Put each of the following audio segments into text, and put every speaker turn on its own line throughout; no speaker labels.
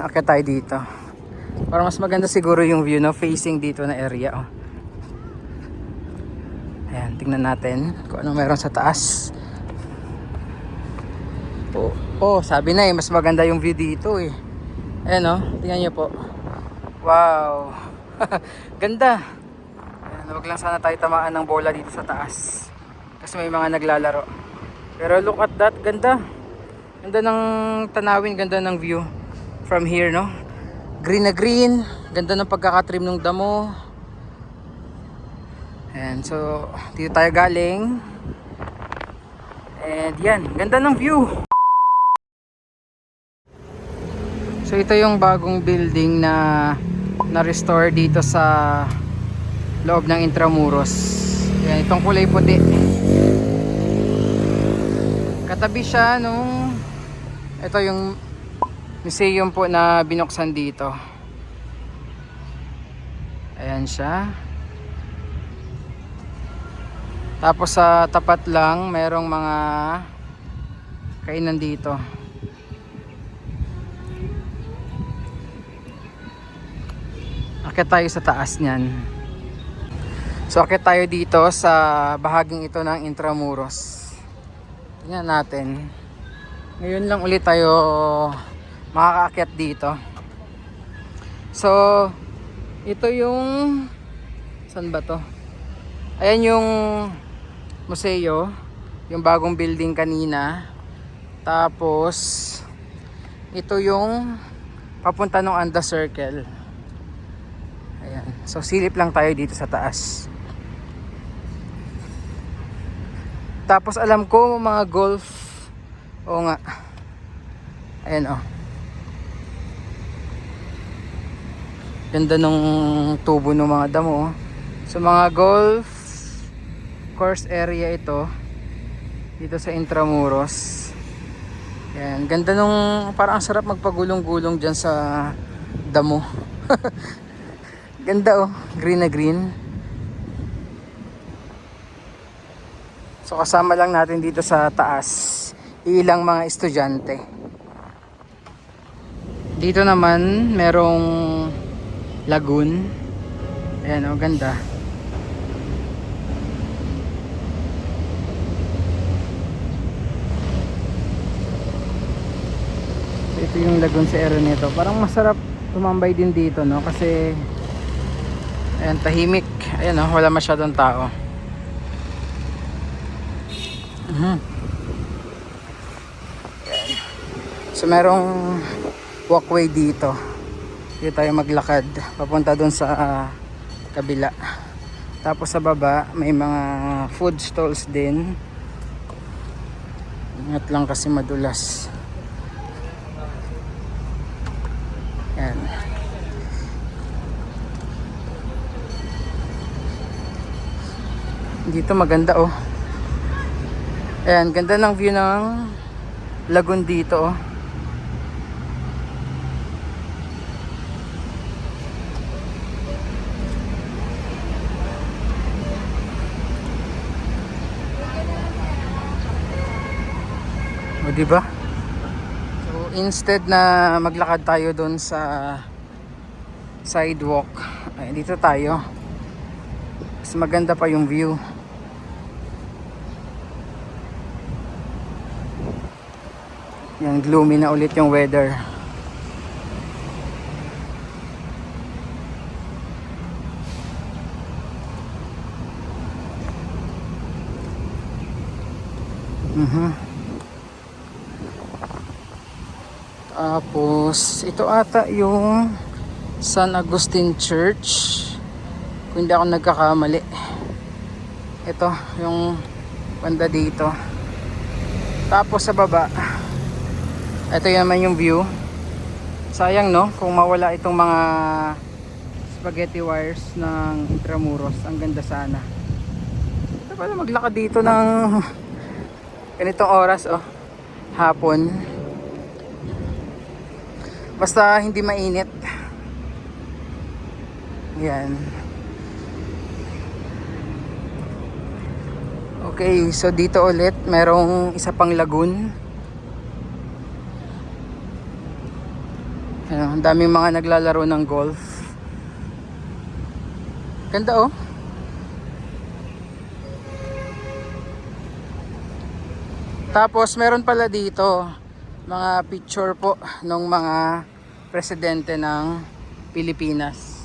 akit tayo dito. Para mas maganda siguro yung view, no? Facing dito na area, oh. Ayan, tingnan natin kung ano meron sa taas. Oh, oh, sabi na eh, mas maganda yung view dito eh. Ayan oh, tingnan niyo po. Wow. Ganda. Ayan, wag lang sana tayo tamaan ng bola dito sa taas. Kasi may mga naglalaro. Pero look at that, ganda. Ganda ng tanawin, ganda ng view from here, no? Green na green, ganda ng pagkakatrim ng damo. Ayan, so dito tayo galing. And yan, ganda ng view. So ito yung bagong building na na-restore dito sa loob ng Intramuros. Yan, itong kulay puti. Katabi siya nung ito yung museum po na binuksan dito. Ayan siya. Tapos sa tapat lang merong mga kainan dito. Akit tayo sa taas niyan. So akit tayo dito sa bahaging ito ng Intramuros. Tingnan natin. Ngayon lang ulit tayo makakaakyat dito. So ito yung saan ba to? Ayan yung museo, yung bagong building kanina. Tapos ito yung papunta ng Anda Circle. Ayan. So silip lang tayo dito sa taas. Tapos alam ko mga golf. Oo nga. Ayan oh. Ganda nung tubo ng mga damo. oh. So mga golf course area ito dito sa Intramuros. Ayan, ganda nung parang ang sarap magpagulong-gulong diyan sa damo. Ganda oh, green na green. So kasama lang natin dito sa taas ilang mga estudyante. Dito naman merong lagoon. Ayan oh, ganda. So, ito yung lagoon sa Araneta. Parang masarap tumambay din dito no kasi Ayan, tahimik. Ayan, oh, wala masyadong tao. Mhm. Ayan. So, merong walkway dito. Dito tayo maglakad. Papunta dun sa ah, kabila. Tapos sa baba, may mga food stalls din. Ingat lang kasi madulas. Ayan. Dito maganda oh. Ayan, ganda ng view ng lagoon dito oh. O di? So instead na maglakad tayo doon sa sidewalk, ay dito tayo. Mas maganda pa yung view. Yan, gloomy na ulit yung weather. Mhm. Tapos, ito ata yung San Agustin Church. Kung hindi ako nagkakamali. Ito, yung banda dito. Tapos sa baba, ito naman yung view. Sayang no, kung mawala itong mga spaghetti wires ng Intramuros. Ang ganda sana. Ito pala maglakad dito ng ganitong oras oh. Hapon. Basta hindi mainit. Yan. Okay, so dito ulit merong isa pang lagoon. Oh. Ang daming mga naglalaro ng golf. Ganda oh. Tapos meron pala dito mga picture po ng mga presidente ng Pilipinas.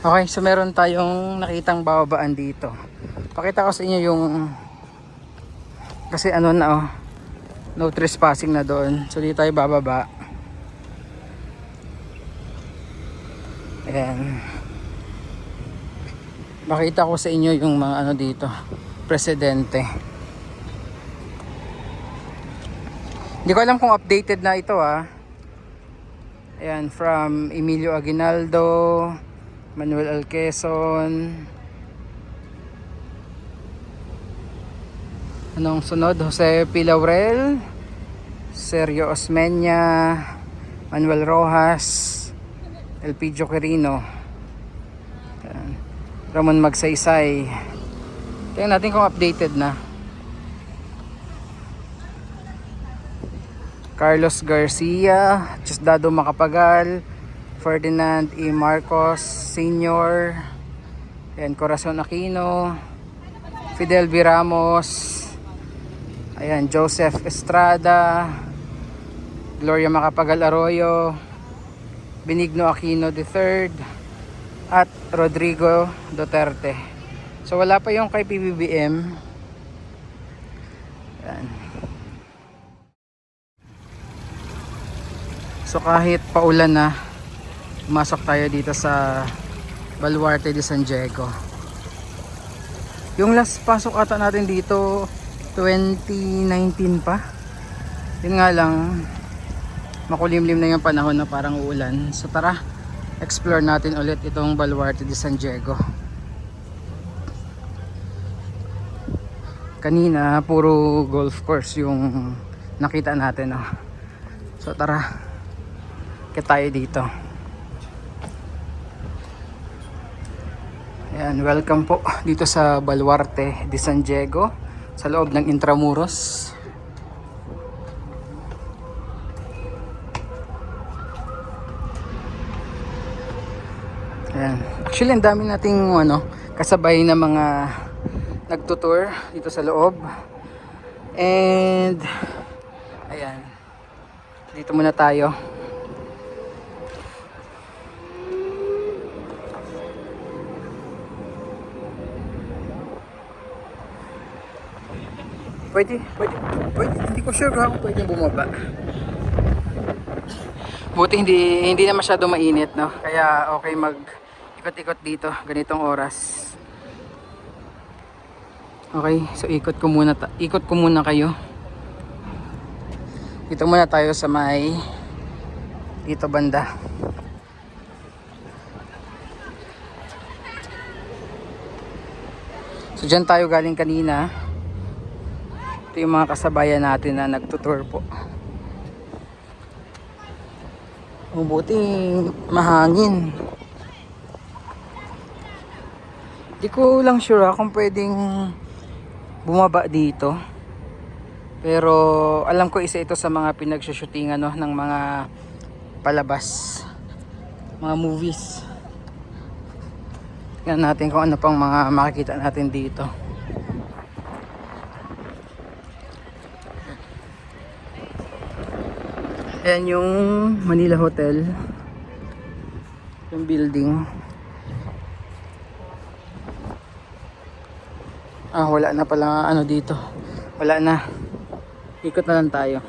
Okay, so meron tayong nakitang babaan dito. Pakita ko sa inyo yung kasi ano na oh, no trespassing na doon. So dito tayo bababa. Ayan. Makita ko sa inyo yung mga ano dito, presidente. Hindi ko alam kung updated na ito ah. Ayan, from Emilio Aguinaldo, Manuel L. Quezon. Anong sunod? Jose P. Laurel, Sergio Osmeña, Manuel Rojas, Elpidio Quirino. Ramon Magsaysay. Tingnan natin kung updated na. Carlos Garcia, Diosdado Macapagal, Ferdinand E. Marcos Sr., Ayan, Corazon Aquino, Fidel V. Ramos, Ayan, Joseph Estrada, Gloria Macapagal Arroyo, Benigno Aquino III, at Rodrigo Duterte. So wala pa yung kay PBBM. Ayan. So kahit paulan na, pumasok tayo dito sa Baluarte de San Diego. Yung last pasok ata natin dito 2019 pa. Yun nga lang makulimlim na yung panahon na parang uulan. So tara, explore natin ulit itong Baluarte de San Diego. Kanina puro golf course yung nakita natin. Oh. So tara, Kaya tayo dito. Ayan, welcome po dito sa Baluarte de San Diego sa loob ng Intramuros. Ayan. Actually, ang dami nating ano, kasabay na mga nagtutour dito sa loob. And ayan. Dito muna tayo. Pwede, pwede, pwede. Hindi ko sure kung pwede bumaba. Buti hindi hindi na masyado mainit, no? Kaya okay mag ikot-ikot dito ganitong oras. Okay, so ikot ko muna ikot ko muna kayo. Dito muna tayo sa may dito banda. So dyan tayo galing kanina. Ito yung mga kasabayan natin na nagtutour po. Mabuti mahangin. Di ko lang sure ah, kung pwedeng bumaba dito. Pero alam ko isa ito sa mga pinagsushootingan no, ng mga palabas. Mga movies. Tingnan natin kung ano pang mga makikita natin dito. Ayan yung Manila Hotel. Yung building. Ah, wala na pala ano dito. Wala na. Ikot na lang tayo.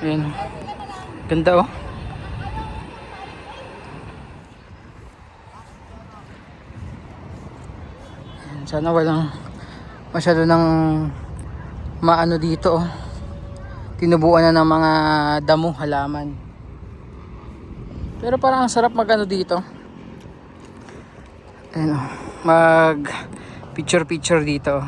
Ayan. Ganda oh. Sana walang masyado ng maano dito oh. Tinubuan na ng mga damo, halaman. Pero parang ang sarap magano dito. Ayan oh. Mag picture picture dito.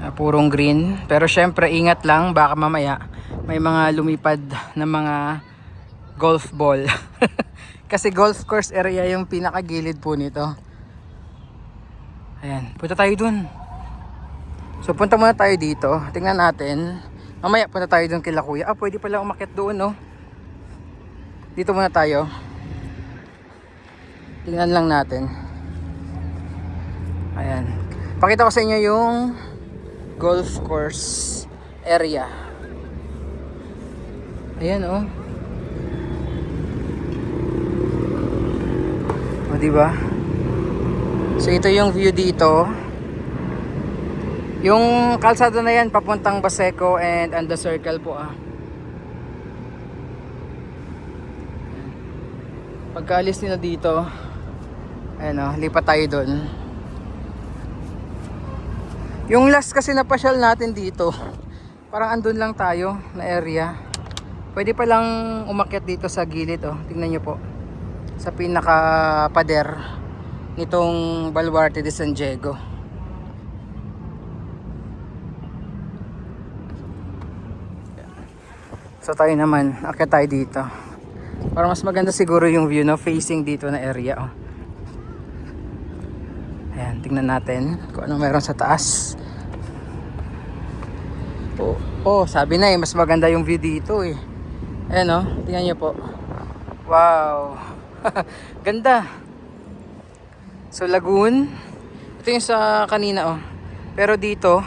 na purong green. Pero syempre ingat lang baka mamaya may mga lumipad na mga golf ball. Kasi golf course area yung pinakagilid po nito. Ayan, punta tayo dun. So punta muna tayo dito. Tingnan natin. Mamaya punta tayo dun kila kuya. Ah, pwede pala umakyat doon, no? Dito muna tayo. Tingnan lang natin. Ayan. Pakita ko sa inyo yung golf course area. Ayan, oh. O, diba? So, ito yung view dito. Yung kalsada na yan, papuntang Baseco and and the circle po ah. Pagkaalis nila dito, ayan o, lipat tayo doon. Yung last kasi na pasyal natin dito, parang andun lang tayo na area. Pwede pa lang umakyat dito sa gilid oh. Tingnan nyo po. Sa pinaka pader nitong Baluarte de San Diego. So tayo naman, akyat tayo dito. Para mas maganda siguro yung view no facing dito na area oh. Ayan, tingnan natin kung ano meron sa taas. Oh, oh, sabi na eh, mas maganda yung view dito eh. Ayan oh, tingnan niyo po. Wow. Ganda. So Lagoon. Ito yung sa kanina oh. Pero dito,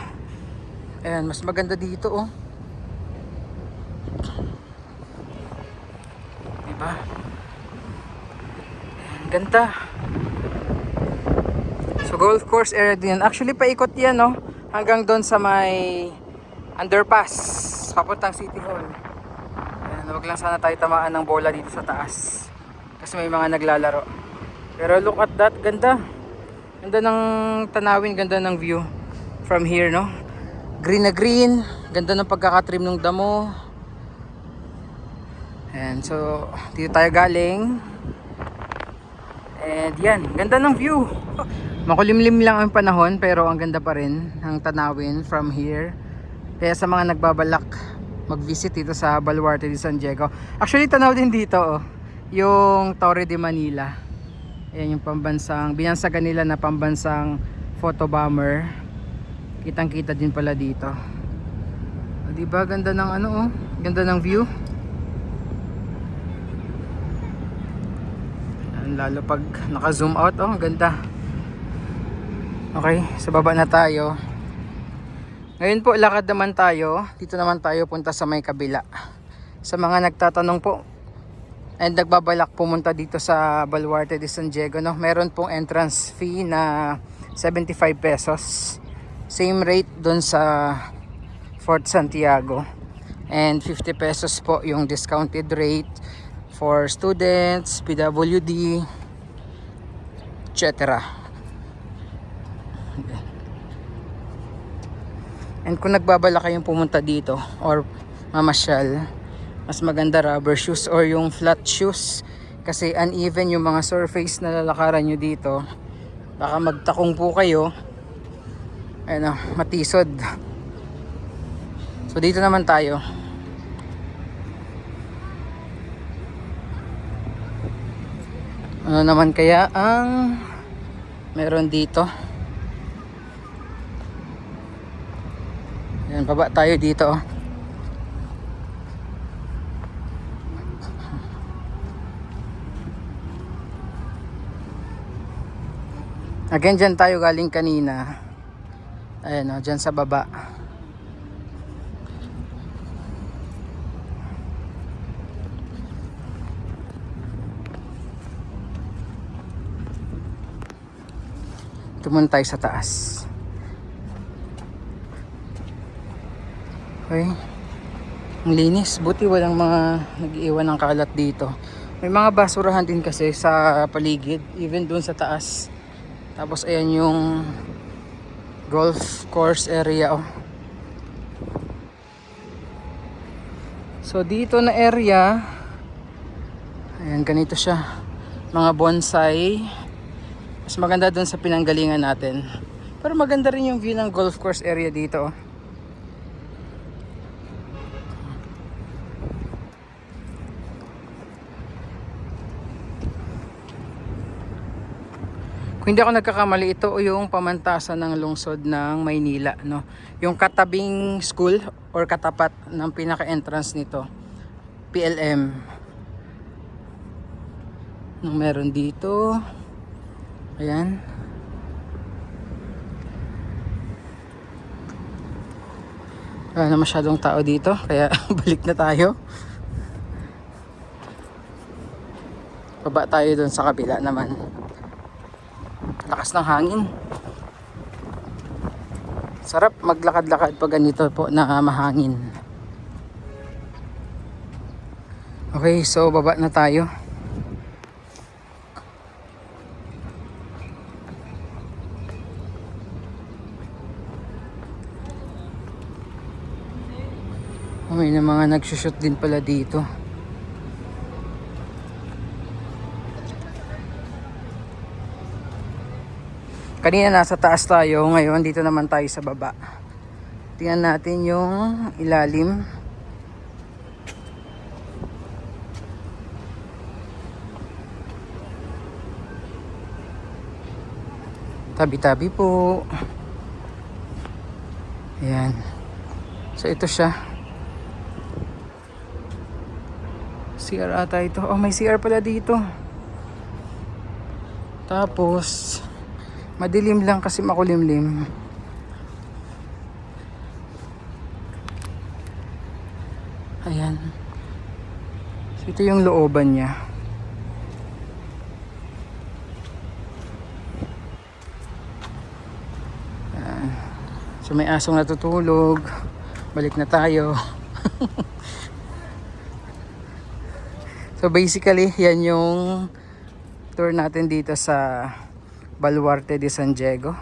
ayan, mas maganda dito oh. Ayan, ganda. So golf course area din. Actually paikot yan no. Hanggang doon sa may underpass. Papuntang City Hall. Ayan, wag lang sana tayo tamaan ng bola dito sa taas. Kasi may mga naglalaro. Pero look at that, ganda. Ganda ng tanawin, ganda ng view from here, no? Green na green, ganda ng pagkakatrim ng damo. And so, dito tayo galing. And yan, ganda ng view. Makulimlim lang ang panahon pero ang ganda pa rin ng tanawin from here. Kaya sa mga nagbabalak mag-visit dito sa Baluarte de San Diego. Actually, tanaw din dito oh, yung Torre de Manila. Ayan yung pambansang, binansagan nila na pambansang photo bomber. Kitang kita din pala dito. O, diba? Ganda ng ano oh. Ganda ng view. Ayan, lalo pag naka-zoom out oh, ganda. Okay, sa baba na tayo. Ngayon po, lakad naman tayo. Dito naman tayo punta sa may kabila. Sa mga nagtatanong po, and nagbabalak pumunta dito sa Baluarte de San Diego, no? meron pong entrance fee na 75 pesos. Same rate dun sa Fort Santiago. And 50 pesos po yung discounted rate for students, PWD, etc. And kung nagbabala kayong pumunta dito or mamasyal, mas maganda rubber shoes or yung flat shoes kasi uneven yung mga surface na lalakaran nyo dito. Baka magtakong po kayo. Ayun o, matisod. So dito naman tayo. Ano naman kaya ang meron dito? Yan, baba tayo dito. oh. Again, dyan tayo galing kanina. Ayan o, dyan sa baba. Tumun tayo sa taas. Okay. Ang linis. Buti walang mga nag-iwan ng kalat dito. May mga basurahan din kasi sa paligid. Even doon sa taas. Tapos ayan yung golf course area. Oh. So dito na area. Ayan ganito siya. Mga bonsai. Mas maganda doon sa pinanggalingan natin. Pero maganda rin yung view ng golf course area dito. oh. Kung hindi ako nagkakamali, ito yung pamantasan ng lungsod ng Maynila. No? Yung katabing school or katapat ng pinaka-entrance nito. PLM. Nung meron dito. Ayan. Wala na masyadong tao dito. Kaya balik na tayo. Baba tayo dun sa kabila naman. Lakas ng hangin. Sarap maglakad-lakad pag ganito po na mahangin. Okay, so baba na tayo. May na mga nagsushoot din pala dito. Kanina nasa taas tayo, ngayon dito naman tayo sa baba. Tingnan natin yung ilalim. Tabi-tabi po. Ayan. So ito siya. CR ata ito. Oh, may CR pala dito. Tapos, madilim lang kasi makulimlim. Ayan. So, ito yung looban niya. Ayan. So may asong natutulog. Balik na tayo. so basically, yan yung tour natin dito sa Baluarte de San Diego.